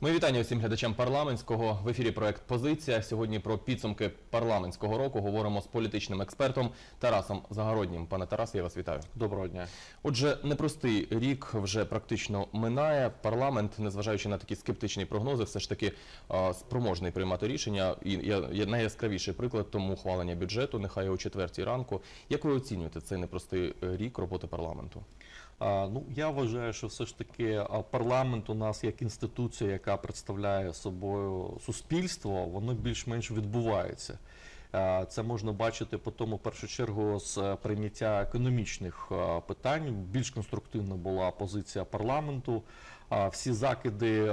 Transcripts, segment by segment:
Ми вітання усім глядачам парламентського в ефірі. Проект Позиція. Сьогодні про підсумки парламентського року говоримо з політичним експертом Тарасом Загороднім. Пане Тарасе, я вас вітаю. Доброго дня. Отже, непростий рік вже практично минає. Парламент, незважаючи на такі скептичні прогнози, все ж таки спроможний приймати рішення. І я- найяскравіший приклад тому ухвалення бюджету, нехай о четвертій ранку. Як ви оцінюєте цей непростий рік роботи парламенту? Ну я вважаю, що все ж таки парламент у нас як інституція, яка представляє собою суспільство, воно більш-менш відбувається. Це можна бачити по тому, в першу чергу, з е, прийняття економічних е, питань. Більш конструктивна була позиція парламенту. Всі закиди е,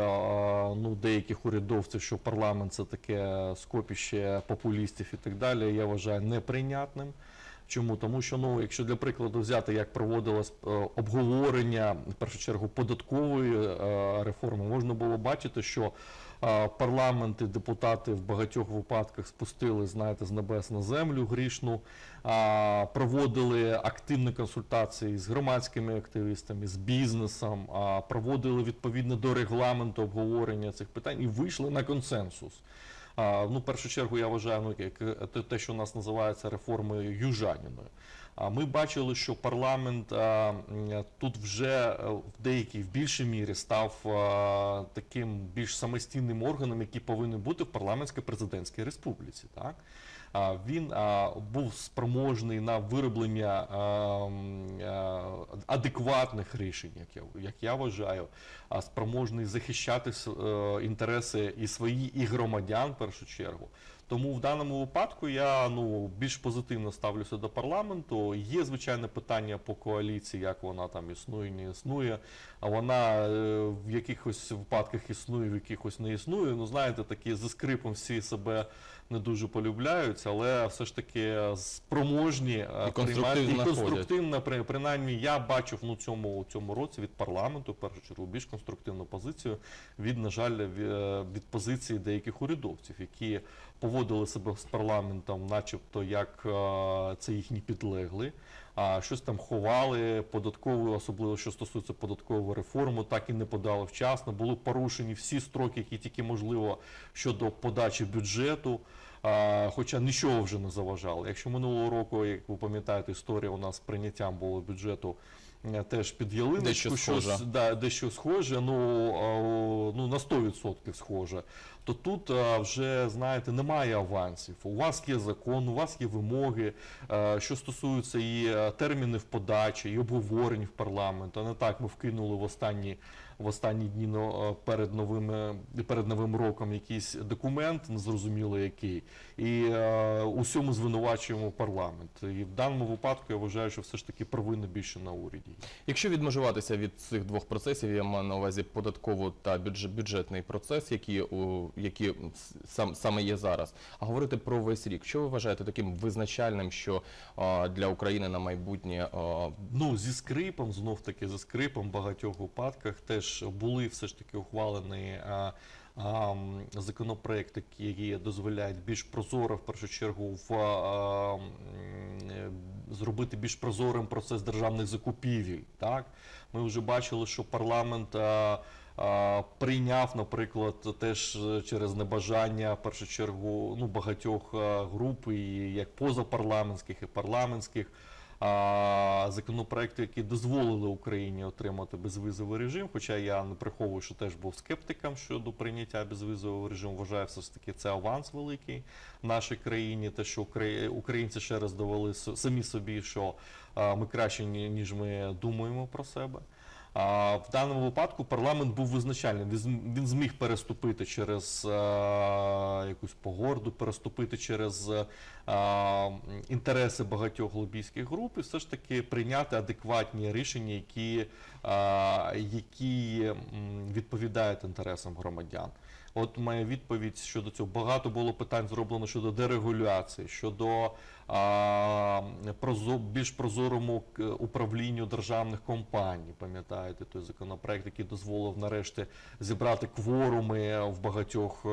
ну, деяких урядовців, що парламент це таке скопіще популістів і так далі, я вважаю неприйнятним. Чому? Тому що, ну, якщо для прикладу взяти, як проводилось е, обговорення в першу чергу податкової е, реформи, можна було бачити, що е, парламент і депутати в багатьох випадках спустили, знаєте, з небес на землю грішну, проводили активні консультації з громадськими активістами, з бізнесом, проводили відповідно до регламенту обговорення цих питань і вийшли на консенсус. Ну, в першу чергу, я вважаю, ну, як е, те, що у нас називається реформою южаніною. Ми бачили, що парламент тут вже е, в деякій в більшій мірі став таким більш самостійним органом, який повинен бути в парламентсько-президентській республіці. Так? Він був спроможний на вироблення адекватних рішень, як я, як я вважаю, спроможний захищати е, інтереси і свої, і громадян в першу чергу. Тому в даному випадку я ну більш позитивно ставлюся до парламенту. Є звичайне питання по коаліції, як вона там існує, не існує. А вона е, в якихось випадках існує, в якихось не існує. Ну знаєте, такі зі скрипом всі себе не дуже полюбляють, але все ж таки спроможні е, І конструктивно і конструктивно, принаймні я бачив ну цьому у цьому році від парламенту в першу чергу більш конструктивну позицію від, на жаль, е, від позиції деяких урядовців, які поводили себе з парламентом, начебто як е, це їхні підлегли. А щось там ховали податкову, особливо що стосується податкової реформи, так і не подали вчасно. Були порушені всі строки, які тільки можливо щодо подачі бюджету. Хоча нічого вже не заважало. Якщо минулого року, як ви пам'ятаєте, історія у нас з прийняттям було бюджету теж під ялиночку, Дещо щось, схоже. да, дещо схоже, ну, ну на 100% схоже. То тут вже знаєте, немає авансів. У вас є закон, у вас є вимоги, е, що стосуються і е, термінів подачі, і обговорень в парламент. А не так ми вкинули в останні в останні дні ну, е, перед новим е, перед новим роком якийсь документ, незрозуміло який, і е, усьому звинувачуємо парламент. І в даному випадку я вважаю, що все ж таки провина більше на уряді. Якщо відмежуватися від цих двох процесів, я маю на увазі податкову та бюдж- бюджетний процес, які, у- які сам, саме є зараз, а говорити про весь рік, що ви вважаєте таким визначальним, що а, для України на майбутнє а, Ну, зі скрипом, знов таки зі скрипом в багатьох випадках теж були все ж таки ухвалені а, а, законопроекти, які дозволяють більш прозоро, в першу чергу, в, е, зробити більш прозорим процес державних закупівель. Так? Ми вже бачили, що парламент. Прийняв, наприклад, теж е, через небажання в першу чергу ну, багатьох груп, і як позапарламентських, і парламентських, а, законопроекти, які дозволили Україні отримати безвізовий режим. Хоча я не приховую, що теж був скептиком щодо прийняття безвізового режиму. Вважаю, все ж таки це аванс великий нашій країні. Те, що украї- українці ще раз довели самі собі, що ми краще ні- ніж ми думаємо про себе. В даному випадку парламент був визначальним. Він зміг переступити через е, якусь погорду, переступити через е, інтереси багатьох лобійських груп і все ж таки прийняти адекватні рішення, які, е, які відповідають інтересам громадян. От моя відповідь щодо цього. Багато було питань зроблено щодо дерегуляції, щодо більш прозорому управлінню державних компаній. Пам'ятаєте, той законопроект, який дозволив нарешті зібрати кворуми в багатьох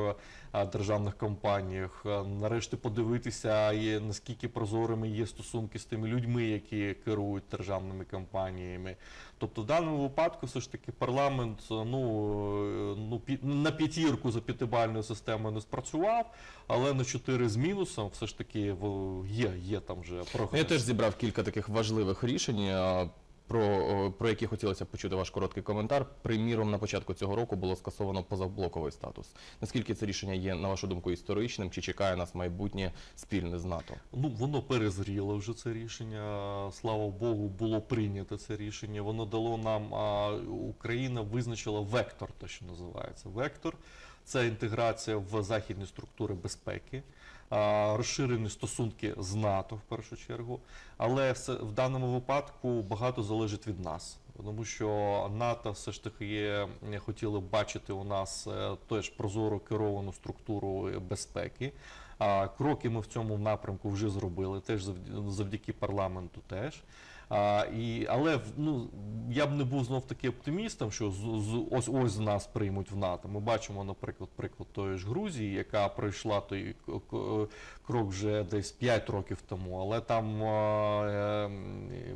е, державних компаніях. Е, Нарешті подивитися, наскільки прозорими є стосунки з тими людьми, які керують державними компаніями. Тобто, в даному випадку, все ж таки, парламент е, ну, ну на п'ятірку за п'ятибальною системою не спрацював, але на чотири з мінусом все ж таки в- є, є там вже прогрес. Я теж зібрав кілька таких важливих рішень. Про, про які хотілося б почути ваш короткий коментар. Приміром, на початку цього року було скасовано позаблоковий статус. Наскільки це рішення є, на вашу думку, історичним, чи чекає нас майбутнє спільне з НАТО? Ну, воно перезріло вже це рішення. Слава Богу, було прийнято це рішення. Воно дало нам, а, Україна визначила вектор, те, що називається. Вектор це інтеграція в західні структури безпеки, розширені стосунки з НАТО в першу чергу. Але в даному випадку багато залежить від нас. Тому що НАТО все ж таки є, хотіли бачити у нас е, теж прозоро керовану структуру безпеки. Кроки ми в цьому напрямку вже зробили, теж завдяки парламенту теж. А, і, але ну, я б не був знов таки оптимістом, що з, з, ось ось нас приймуть в НАТО. Ми бачимо, наприклад, приклад тої ж Грузії, яка пройшла той крок вже десь 5 років тому, але там е,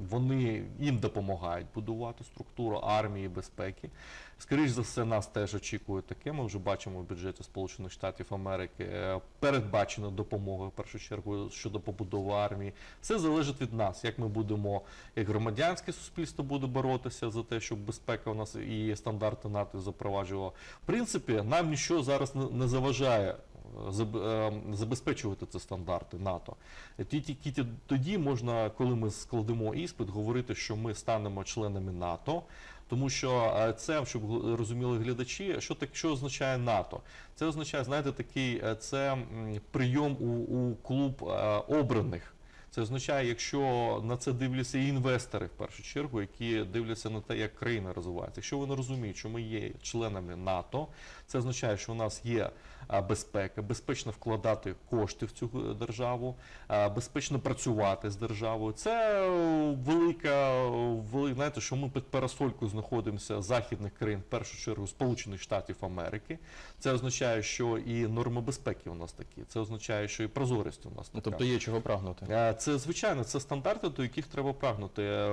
вони їм допомагають будувати структуру армії безпеки. Скоріше за все, нас теж очікує таке. Ми вже бачимо в бюджеті Сполучених Штатів Америки е, передбачена допомога в першу чергу щодо побудови армії. Все залежить від нас, як ми будемо, як громадянське суспільство буде боротися за те, щоб безпека у нас і стандарти НАТО запроваджувала. В принципі, нам нічого зараз не- не заважає. Е, заб- Забезпечувати ці стандарти НАТО. Тільки тоді можна, коли ми складемо іспит, говорити, що ми станемо членами НАТО. Тому що е, це, щоб розуміли глядачі, що так що означає НАТО? Це означає, знаєте, такий е, це прийом у, у клуб обраних. Це означає, якщо на це дивляться і інвестори в першу чергу, які дивляться на те, як країна розвивається. Якщо вони розуміють, що ми є членами НАТО, це означає, що у нас є безпека, безпечно вкладати кошти в цю е, державу, безпечно працювати з державою. Це е, велика, вели- знаєте, що ми під парасолькою знаходимося західних країн, в першу чергу Сполучених Штатів Америки. Це означає, що і норми безпеки у нас такі. Це означає, що і прозорість у нас Ну, така. тобто є чого прагнути. Е, Це звичайно, це стандарти, до яких треба прагнути.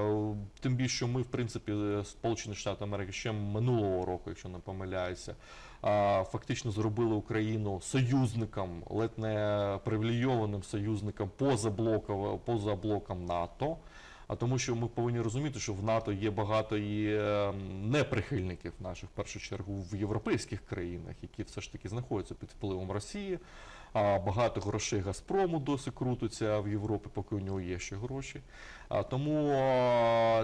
Тим більше, що ми, в принципі, Сполучені Штати Америки ще минулого року, якщо не помиляюся, фактично зробили Україну союзником, ледь не привілейованим союзником поза блоком, поза блоком НАТО. А тому, що ми повинні розуміти, що в НАТО є багато і е, неприхильників наших, в першу чергу, в європейських країнах, які все ж таки знаходяться під впливом Росії. А багато грошей Газпрому досі крутиться в Європі, поки у нього є ще гроші. А, тому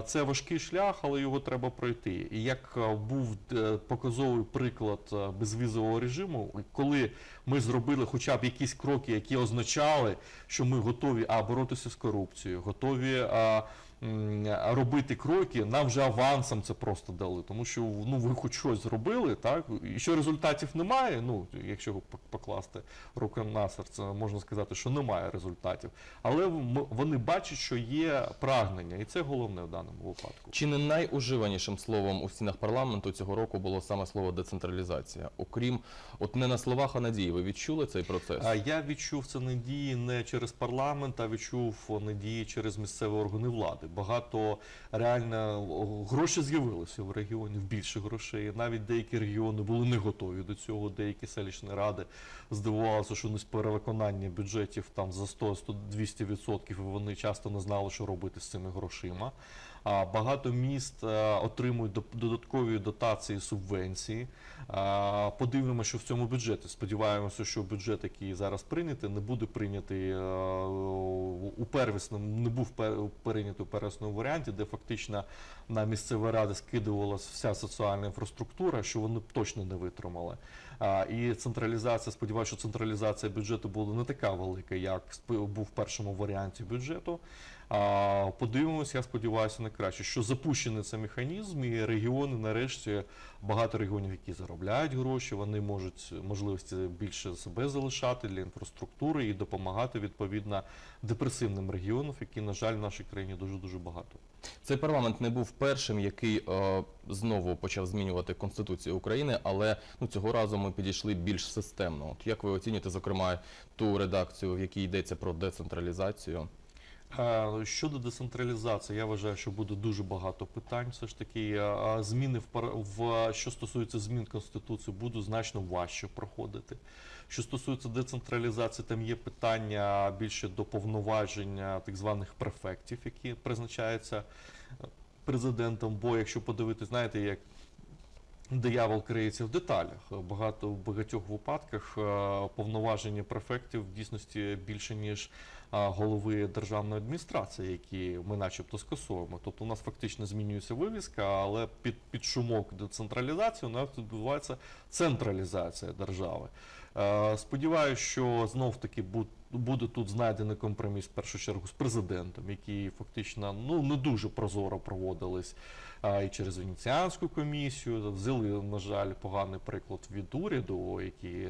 це важкий шлях, але його треба пройти. І як був е, показовий приклад е, безвізового режиму, коли ми зробили хоча б якісь кроки, які означали, що ми готові а, боротися з корупцією, готові. А, Робити кроки, нам вже авансом це просто дали, тому що ну ви хоч щось зробили, так і що результатів немає. Ну якщо пок- покласти руку на серце, можна сказати, що немає результатів. Але вони бачать, що є прагнення, і це головне в даному випадку. Чи не найуживанішим словом у стінах парламенту цього року було саме слово децентралізація? Окрім, от не на словах, а на дії. Ви відчули цей процес? А я відчув це надії не через парламент, а відчув надії через місцеві органи влади. Багато реально гроші з'явилися в регіоні, більше грошей. Навіть деякі регіони були не готові до цього. Деякі селищні ради здивувалися, що не перевиконання бюджетів там за 100-200 відсотків, і вони часто не знали, що робити з цими грошима. Багато міст е, отримують додаткові дотації, субвенції. Подивимося, що в цьому бюджеті. Сподіваємося, що бюджет, який зараз прийнятий, не буде прийнятий е, у первісному, не був прийнятий у первісному варіанті, де фактично на місцеві ради скидувалася вся соціальна інфраструктура, що вони точно не витримали. І централізація, сподіваюся, що централізація бюджету буде не така велика, як був в першому варіанті бюджету. А, Подивимося, я сподіваюся, на краще, що запущений цей механізм, і регіони нарешті багато регіонів, які заробляють гроші, вони можуть можливості більше себе залишати для інфраструктури і допомагати відповідно депресивним регіонам, які, на жаль, в нашій країні дуже дуже багато. Цей парламент не був першим, який е, знову почав змінювати Конституцію України, але ну, цього разу ми підійшли більш системно. От як ви оцінюєте, зокрема, ту редакцію, в якій йдеться про децентралізацію? Е, Щодо децентралізації, я вважаю, що буде дуже багато питань. Все ж таки, Е, зміни в що стосується змін конституції, будуть значно важче проходити. Що стосується децентралізації, там є питання більше до повноваження так званих префектів, які призначаються е, президентом. Бо якщо подивитись, знаєте, як диявол криється в деталях. Багато в багатьох випадках повноваження префектів в дійсності більше ніж голови державної адміністрації, які ми начебто скасовуємо. Тобто у нас фактично змінюється вивіска, але під, під шумок децентралізації у нас відбувається централізація держави. Е, Сподіваюся, що знов таки буде тут знайдений компроміс в першу чергу з президентом, який фактично ну не дуже прозоро проводились і через Венеціанську комісію. Взяли, на жаль, поганий приклад від уряду, який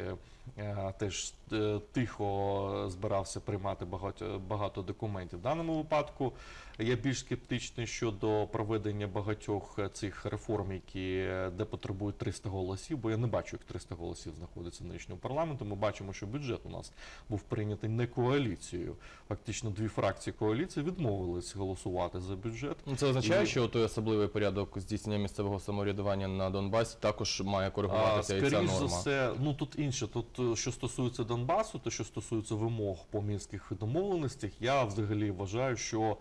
теж е, тихо збирався приймати багато, багато документів. В даному випадку я більш скептичний щодо проведення багатьох е, цих реформ, які е, де потребують 300 голосів, бо я не бачу, як 300 голосів знаходиться в нинішньому парламенту. Ми бачимо, що бюджет у нас був прийнятий не коаліцією. Фактично, дві фракції коаліції відмовились голосувати за бюджет. Ну, Це означає, І- що той особливий порядок здійснення місцевого самоврядування на Донбасі також має А, коригуватися і ця норма. за все, ну тут інше. Тут е, що стосується Донбасу, то що стосується вимог по мінських домовленостях, я взагалі вважаю, що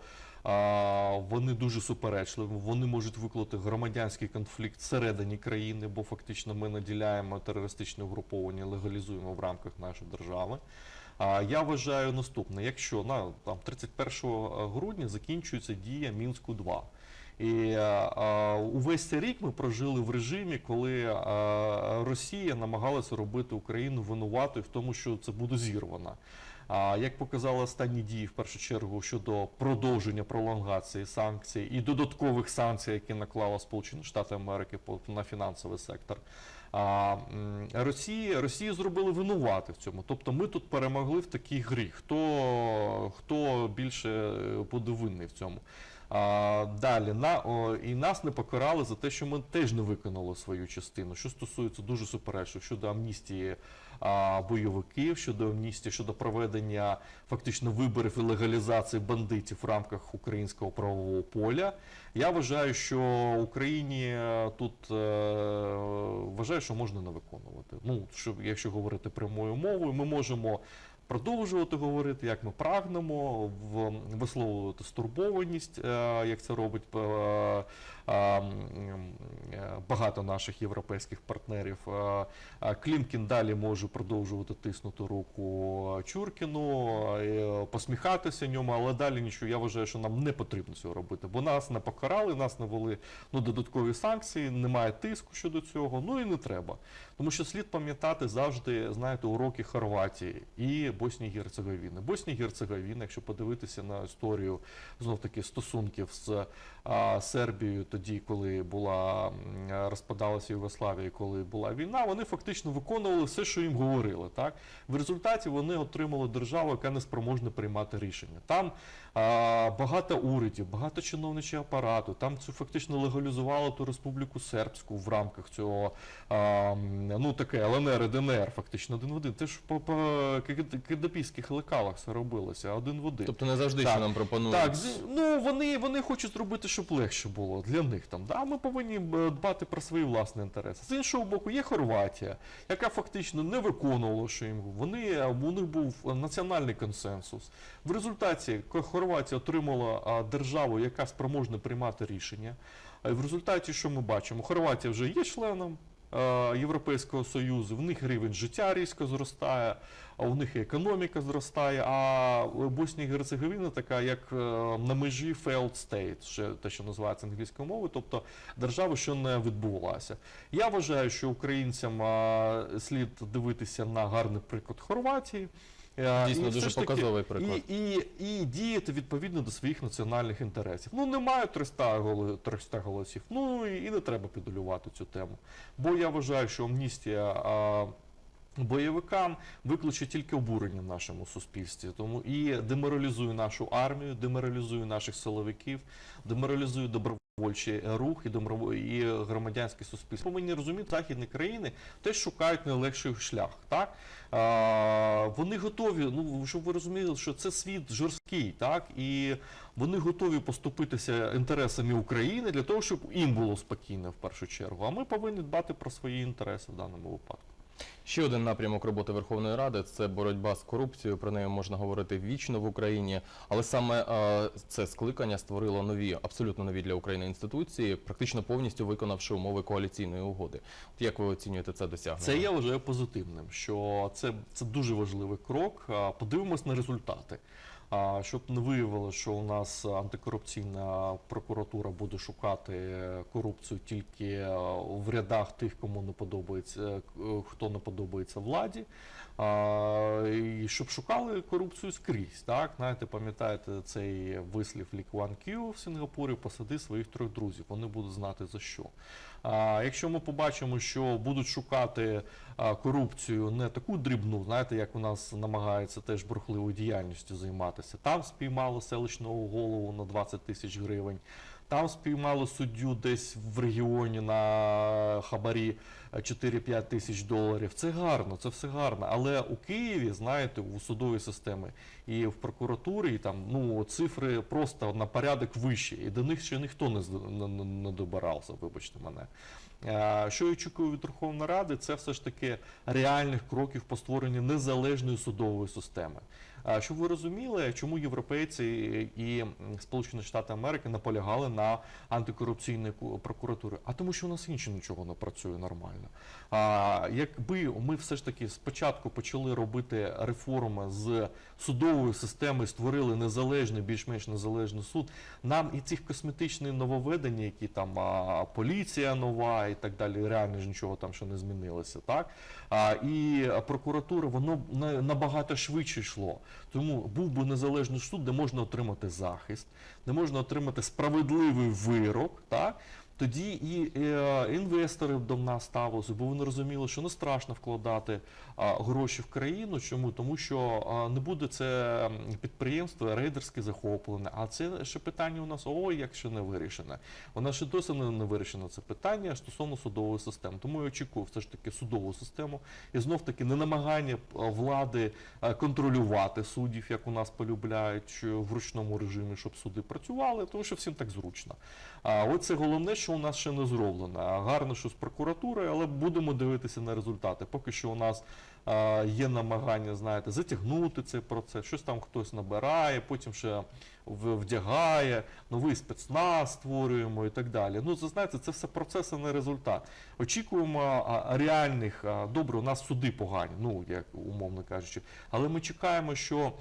вони дуже суперечливі. Вони можуть викликати громадянський конфлікт всередині країни, бо фактично ми наділяємо терористичне угруповання, легалізуємо в рамках нашої держави. Я вважаю наступне: якщо на там 31 грудня закінчується дія мінську 2 і а, увесь цей рік ми прожили в режимі, коли а, Росія намагалася робити Україну винуватою в тому, що це буде зірвано. А як показали останні дії, в першу чергу щодо продовження пролонгації санкцій і додаткових санкцій, які наклала Сполучені Штати Америки на фінансовий сектор. А Росії, Росію зробили винувати в цьому. Тобто ми тут перемогли в такій грі. Хто, хто більше е, буде винний в цьому? А, далі на о, і нас не покарали за те, що ми теж не виконали свою частину. Що стосується дуже суперечок щодо амністії а, бойовиків, щодо амністії, щодо проведення фактично виборів і легалізації бандитів в рамках українського правового поля. Я вважаю, що Україні е, тут е, вважаю, що можна не виконувати. Ну, що, якщо говорити прямою мовою, ми можемо продовжувати говорити, як ми прагнемо, в, висловлювати стурбованість, е, як це робить е, е, багато наших європейських партнерів. Клімкін далі може продовжувати тиснути руку Чуркіну, посміхатися ньому, але далі нічого. Я вважаю, що нам не потрібно цього робити, бо нас не покарали, нас не ввели ну, додаткові санкції, немає тиску щодо цього, ну і не треба. Тому що слід пам'ятати завжди, знаєте, уроки Хорватії і Боснії Герцеговіни. Боснія Герцеговіна, якщо подивитися на історію знов таки стосунків з а, Сербією, тоді, коли була розпадалася Югославія, коли була війна, вони фактично виконували все, що їм говорили. Так в результаті вони отримали державу, яка не спроможна приймати рішення. Там а, багато урядів, багато чиновничого апарату. Там цю фактично легалізували ту республіку сербську в рамках цього а, ну таке ЛНР і ДНР, фактично один в один. Це ж по, по кидапійських лекалах все робилося, один в один. Тобто не завжди, Так. що нам пропонують. Так, ну вони, вони хочуть зробити, щоб легше було для них там. Да? Ми повинні е, дбати про свої власні інтереси. З іншого боку, є Хорватія, яка фактично не виконувала, що їм вони е, у них був національний консенсус. В результаті Хорватія отримала державу, яка спроможна приймати рішення. В результаті, що ми бачимо, Хорватія вже є членом. Е, Європейського Союзу, в них рівень життя різко зростає, а у них і економіка зростає. А Боснія і Герцеговіна така, як е, на межі failed state, ще те, що називається англійською мовою, тобто держава, що не відбувалася. Я вважаю, що українцям слід дивитися на гарний приклад Хорватії. Е, Дійсно, і дуже ж таки- показовий приклад. І, і, і діяти відповідно до своїх національних інтересів. Ну немає 300, голо- 300 голосів. Ну і, не треба підолювати цю тему. Бо я вважаю, що амністія. А, Бойовикам викличе тільки обурення в нашому суспільстві, тому і деморалізує нашу армію, деморалізує наших силовиків, деморалізує добровольчий рух і домрово- і громадянське суспільство. Повинні розуміти, західні країни теж шукають найлегший шлях. Так а, вони готові. Ну щоб ви розуміли, що це світ жорсткий, так і вони готові поступитися інтересами України для того, щоб їм було спокійно в першу чергу. А ми повинні дбати про свої інтереси в даному випадку. Ще один напрямок роботи Верховної Ради це боротьба з корупцією. Про неї можна говорити вічно в Україні, але саме це скликання створило нові, абсолютно нові для України інституції, практично повністю виконавши умови коаліційної угоди. Як ви оцінюєте це досягнення? Це я вважаю позитивним, що це, це дуже важливий крок. Подивимось на результати. Щоб не виявилося, що у нас антикорупційна прокуратура буде шукати корупцію тільки е, в рядах тих, кому не подобається, е, хто не подобається владі. І щоб шукали корупцію скрізь. Так? Знаєте, пам'ятаєте цей вислів Лі Куан Кю в Сингапурі, посади своїх трьох друзів. Вони будуть знати за що. Якщо ми побачимо, що будуть шукати корупцію не таку дрібну, знаєте, як у нас намагаються теж брухливою діяльністю займатися. Там спіймали селищного голову на 20 тисяч гривень. Там спіймали суддю десь в регіоні на хабарі е, 4-5 тисяч доларів. Це гарно, це все гарно. Але у Києві, знаєте, у судовій системі і в прокуратурі і там ну цифри просто на порядок вищі, і до них ще ніхто не добирався, вибачте мене. Е, Що я очікую від Верховної Ради, це все ж таки реальних кроків по створенню незалежної судової системи. Щоб ви розуміли, чому європейці і Сполучені Штати Америки наполягали на антикорупційній ку- прокуратурі? А тому, що у нас інше нічого не працює нормально. А якби ми все ж таки спочатку почали робити реформи з судової системи, створили незалежний, більш-менш незалежний суд, нам і цих косметичних нововведень, які там а, поліція нова і так далі, реально ж нічого там ще не змінилося, так? А, і прокуратура, воно набагато швидше йшло. Тому був би незалежний суд, де можна отримати захист, де можна отримати справедливий вирок, так? Тоді і е, інвестори до нас ставилися, бо вони розуміли, що не страшно вкладати гроші в країну. Чому? Тому що не буде це підприємство рейдерське захоплене. А це ще питання у нас ой, як ще не вирішене. Вона ще досі не, вирішено це питання стосовно судової системи. Тому я очікую все ж таки судову систему і знов таки не намагання влади контролювати суддів, як у нас полюбляють в ручному режимі, щоб суди працювали, тому що всім так зручно. А от це головне, що у нас ще не зроблено. А Гарно, що з прокуратурою, але будемо дивитися на результати. Поки що у нас а, є намагання, знаєте, затягнути цей процес, щось там хтось набирає, потім ще вдягає, новий спецназ створюємо і так далі. Ну, це знаєте, це все процеси, не результат. Очікуємо а, реальних, а, добре, у нас суди погані, ну як умовно кажучи, але ми чекаємо, що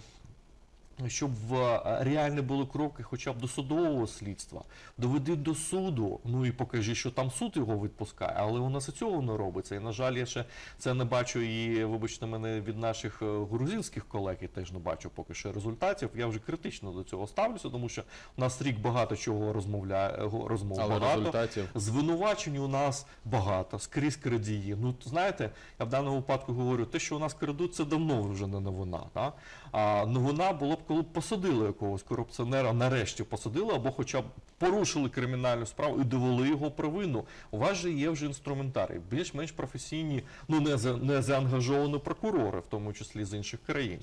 щоб в е, реальні були кроки хоча б до судового слідства. Доведи до суду, ну і покажи, що там суд його відпускає. Але у нас і цього не робиться. І, на жаль, я ще це не бачу і, вибачте мене, від наших е, грузинських колег я теж не бачу поки що результатів. Я вже критично до цього ставлюся, тому що у нас рік багато чого розмовляє, е, розмов але багато. результатів Звинувачень у нас багато, скрізь крадії. Ну, знаєте, я в даному випадку говорю, те, що у нас крадуть, це давно вже не новина. Та? А новина було б, коли б посадили якогось корупціонера, нарешті посадили, або хоча б порушили кримінальну справу і довели його провину. У вас же є вже інструментарій, більш-менш професійні, ну не, за, не заангажовані прокурори, в тому числі з інших країн.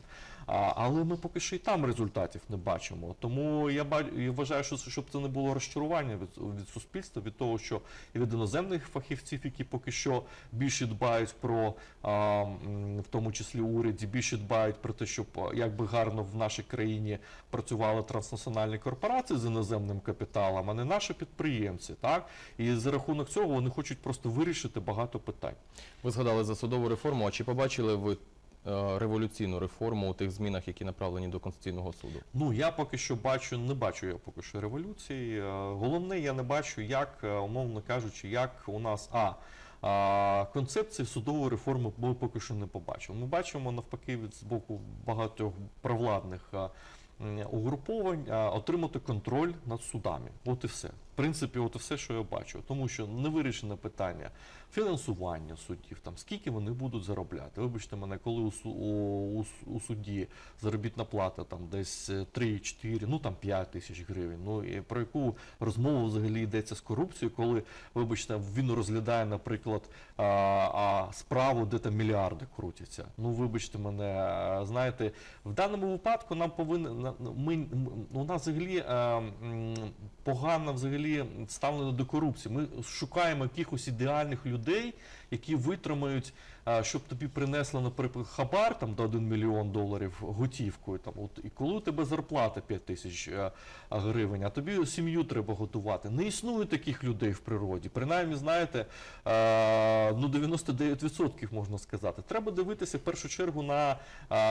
А, але ми поки що і там результатів не бачимо. Тому я, ба- я вважаю, що щоб це не було розчарування від, від суспільства, від того, що і від іноземних фахівців, які поки що більше дбають про, а, в тому числі уряді, більше дбають про те, щоб а, як би гарно в нашій країні працювали транснаціональні корпорації з іноземним капіталом. Капіталом, а не наші підприємці. Так? І за рахунок цього вони хочуть просто вирішити багато питань. Ви згадали за судову реформу. А чи побачили ви е, революційну реформу у тих змінах, які направлені до Конституційного суду? Ну я поки що бачу, не бачу я поки що революції. Е, Головне, я не бачу, як, е, умовно кажучи, як у нас а. Концепції судової реформи ми поки що не побачимо. Ми бачимо навпаки від з боку багатьох провладних угруповань отримати контроль над судами. От і все. Принципі, от все, що я бачу. Тому що не вирішене питання фінансування суддів, там скільки вони будуть заробляти. Вибачте мене, коли у, у, у, судді заробітна плата там десь е, 3-4, ну там 5 тисяч гривень. Ну і про яку розмову взагалі йдеться з корупцією, коли, вибачте, він розглядає, наприклад, а, а справу, де там мільярди крутяться. Ну, вибачте мене, знаєте, в даному випадку нам повинен ми, у нас взагалі е, м, погано взагалі ставлено до корупції. Ми шукаємо якихось ідеальних людей, які витримають, е, щоб тобі принесли, наприклад, хабар там до 1 мільйон доларів готівкою. Там от і коли у тебе зарплата 5 тисяч е, гривень, а тобі сім'ю треба готувати. Не існує таких людей в природі. Принаймні, знаєте, е, ну 99% можна сказати. Треба дивитися в першу чергу на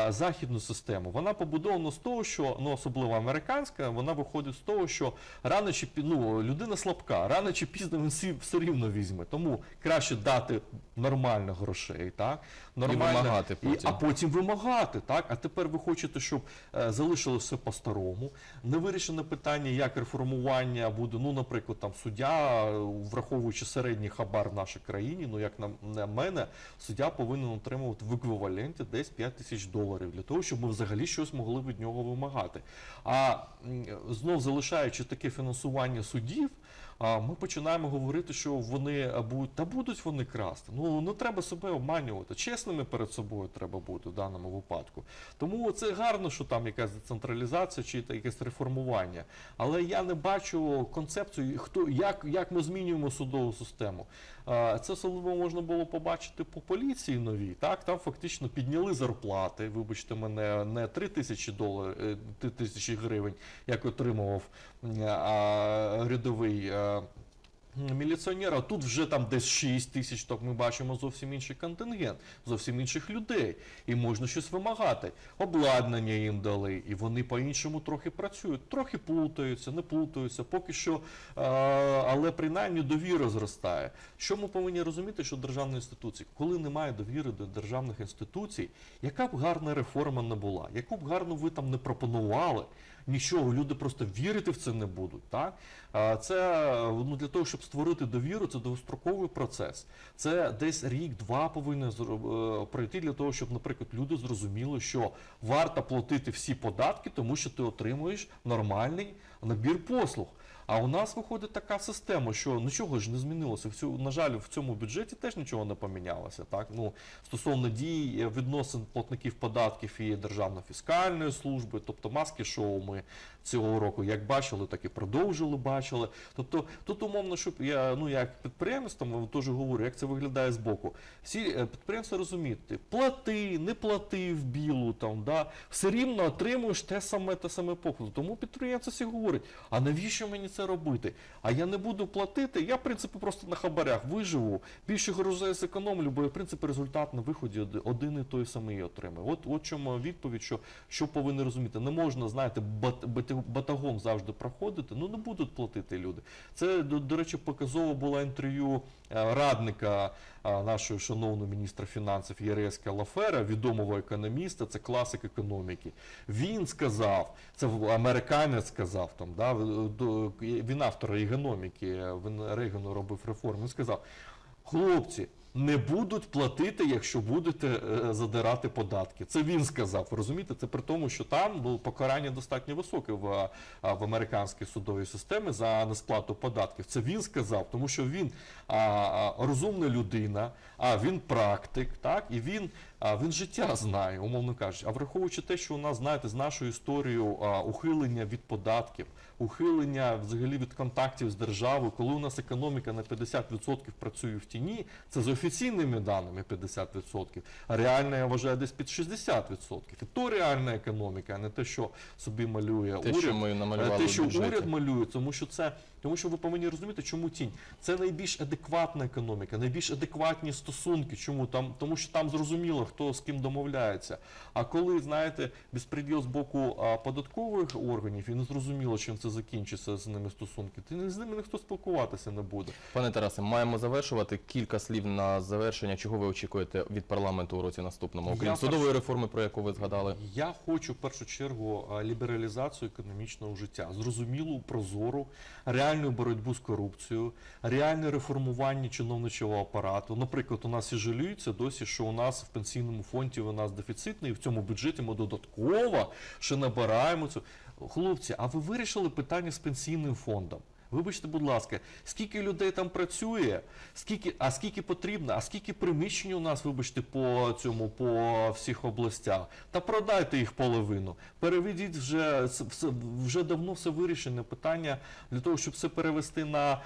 західну систему. Вона побудована з того, що ну особливо американська, вона виходить з того, що рано чи ну, людина слабка, рано чи пізно він всі все рівно візьме. Тому краще дати нормально грошей, так нормально вимагати і- а потім вимагати. Так, а тепер ви хочете, щоб е, залишилося все по-старому. Не вирішене питання, як реформування буде. Ну, наприклад, там суддя, враховуючи середній хабар в нашій країні, ну як на, на мене, суддя повинен отримувати в еквіваленті десь 5 тисяч доларів для того, щоб ми взагалі щось могли від нього вимагати. А знов залишаючи таке фінансування суддів. Ми починаємо говорити, що вони е, будуть та будуть вони красти. Ну не треба себе обманювати. Чесними перед собою треба бути в даному випадку. Тому це гарно, що там якась децентралізація чи якесь реформування. Але я не бачу концепцію, хто як, як ми змінюємо судову систему. Це особливо можна було побачити по поліції новій. Так там фактично підняли зарплати. Вибачте мене, не 3 тисячі доларів, 3 тисячі гривень, як отримував рядовий. Міліціонера тут вже там десь 6 тисяч, так ми бачимо зовсім інший контингент, зовсім інших людей. І можна щось вимагати. Обладнання їм дали, і вони по-іншому трохи працюють. Трохи плутаються, не плутаються, поки що, е, але принаймні довіра зростає. Що ми повинні розуміти, що державні інституції, коли немає довіри до державних інституцій, яка б гарна реформа не була, яку б гарну ви там не пропонували, нічого, люди просто вірити в це не будуть. Так? Це ну, для того, щоб створити довіру, це довгостроковий процес. Це десь рік-два повинен е, пройти для того, щоб, наприклад, люди зрозуміли, що варто платити всі податки, тому що ти отримуєш нормальний набір послуг. А у нас виходить така система, що нічого ж не змінилося. На жаль, в цьому бюджеті теж нічого не помінялося. Так? Ну, стосовно дій е, відносин платників податків і Державної фіскальної служби, тобто маски шоу ми цього року як бачили, так і продовжили бачили. Тобто тут умовно, щоб я ну як підприємець там теж говорю, як це виглядає з боку. Всі е, підприємці розуміють, плати, не плати в білу там, да, все рівно отримуєш те саме, те саме покладу. Тому підприємці всі говорять, а навіщо мені це робити? А я не буду платити, я в принципі просто на хабарях виживу, більше грошей зекономлю, бо я в принципі результат на виході один і той самий отримаю. От от чому відповідь, що, що повинні розуміти. Не можна, знаєте, бат, бат- батагом завжди проходити, ну не будуть платити люди. Це, до, до речі, показово було інтерв'ю е, радника нашого шановного міністра фінансів Єреська Лафера, відомого економіста, це класик економіки. Він сказав, це американець сказав там, да, він автор економіки, він Рейгану робив реформи. Він сказав: хлопці. Не будуть платити, якщо будете е, задирати податки. Це він сказав. Розумієте, це при тому, що там ну, покарання достатньо високе в, в американській судовій системі за несплату податків. Це він сказав, тому що він а, розумна людина, а він практик, так і він а, він життя знає, умовно кажучи. А враховуючи те, що у нас, знаєте, з нашою історією а, ухилення від податків, ухилення взагалі від контактів з державою, коли у нас економіка на 50% працює в тіні, це з офіційними даними 50%, а реальна, я вважаю, десь під 60%. І то реальна економіка, а не те, що собі малює Те, уряд. що ми намалювали Те, що в уряд малює, тому що це тому, що ви повинні розуміти, чому тінь. Це найбільш адекватна економіка, найбільш адекватні стосунки. Чому там? Тому що там зрозуміло, хто з ким домовляється. А коли знаєте, безпреділ з боку а, податкових органів, і не зрозуміло, чим це закінчиться з ними стосунки, ти з ними ніхто спілкуватися не буде. Пане Тарасе, маємо завершувати. Кілька слів на завершення. Чого ви очікуєте від парламенту у році наступному? Окрім Я судової реформи, про яку ви згадали. Я хочу в першу чергу лібералізацію економічного життя, зрозумілу, прозору, реальну боротьбу з корупцією, реальне реформування чиновничого апарату. Наприклад, у нас і жаліються досі, що у нас в пенсійному фонді у нас дефіцитний, і в цьому бюджеті ми додатково ще набираємо цю. Хлопці, а ви вирішили питання з пенсійним фондом? Вибачте, будь ласка, скільки людей там працює, скільки, а скільки потрібно, а скільки приміщень у нас, вибачте, по цьому, по всіх областях. Та продайте їх половину. Переведіть вже вже давно все вирішене питання для того, щоб все перевести на,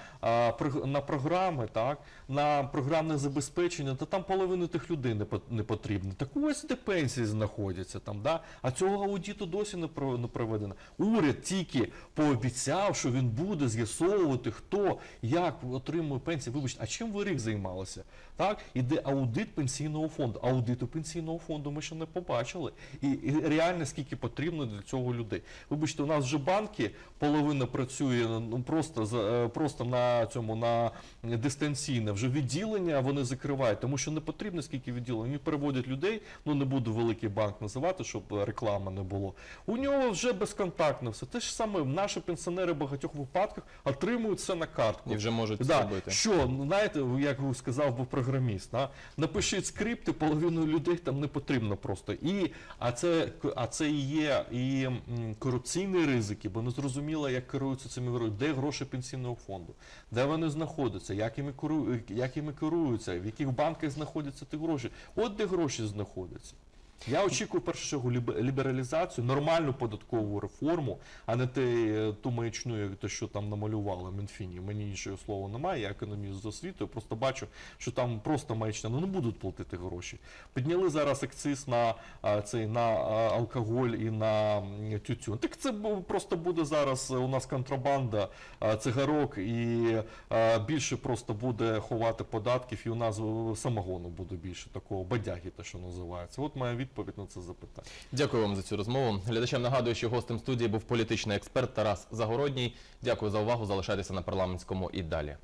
на програми, так, на програмне забезпечення, та там половину тих людей не, по- не потрібно. Так ось де пенсії знаходяться там, да? а цього аудиту досі не, проведено. Уряд тільки пообіцяв, що він буде з'ясовувати, хто як отримує пенсії. Вибачте, а чим ви рік займалися? Так, іде аудит пенсійного фонду. Аудиту пенсійного фонду ми ще не побачили. І, і реально скільки потрібно для цього людей. Вибачте, у нас вже банки половина працює ну просто е, просто на цьому на дистанційне. Вже відділення вони закривають, тому що не потрібно скільки відділень. Вони переводять людей. Ну не буду великий банк називати, щоб е, реклами не було. У нього вже безконтактно все. Те ж саме наші пенсіонери в багатьох випадках отримують це на картку. І вже можуть це робити. Що, ну, знаєте, як сказав би програміст, да? напишіть скрипти, половину людей там не потрібно просто. І, а, це, а це і є і корупційні ризики, бо не зрозуміло, як керуються цими грошима, де гроші пенсійного фонду, де вони знаходяться, як іми, керу- як іми керуються, в яких банках знаходяться ті гроші. От де гроші знаходяться. Я очікую в першу чергу лібералізацію, нормальну податкову реформу, а не те, е, ту маячну, як те, що там намалювали Мінфіні. Мені іншого слова немає, я економіст з освітою, просто бачу, що там просто маячня, ну не будуть платити гроші. Підняли зараз акциз на цей на алкоголь і на тютюн. Так це просто буде зараз е, у нас контрабанда цигарок, і більше просто буде ховати податків, і у нас е, самогону буде більше такого бадяги, те, що називається. От моя відповідь на це запитання. Дякую вам за цю розмову. Глядачам нагадую, що гостем студії був політичний експерт Тарас Загородній. Дякую за увагу. Залишайтеся на парламентському і далі.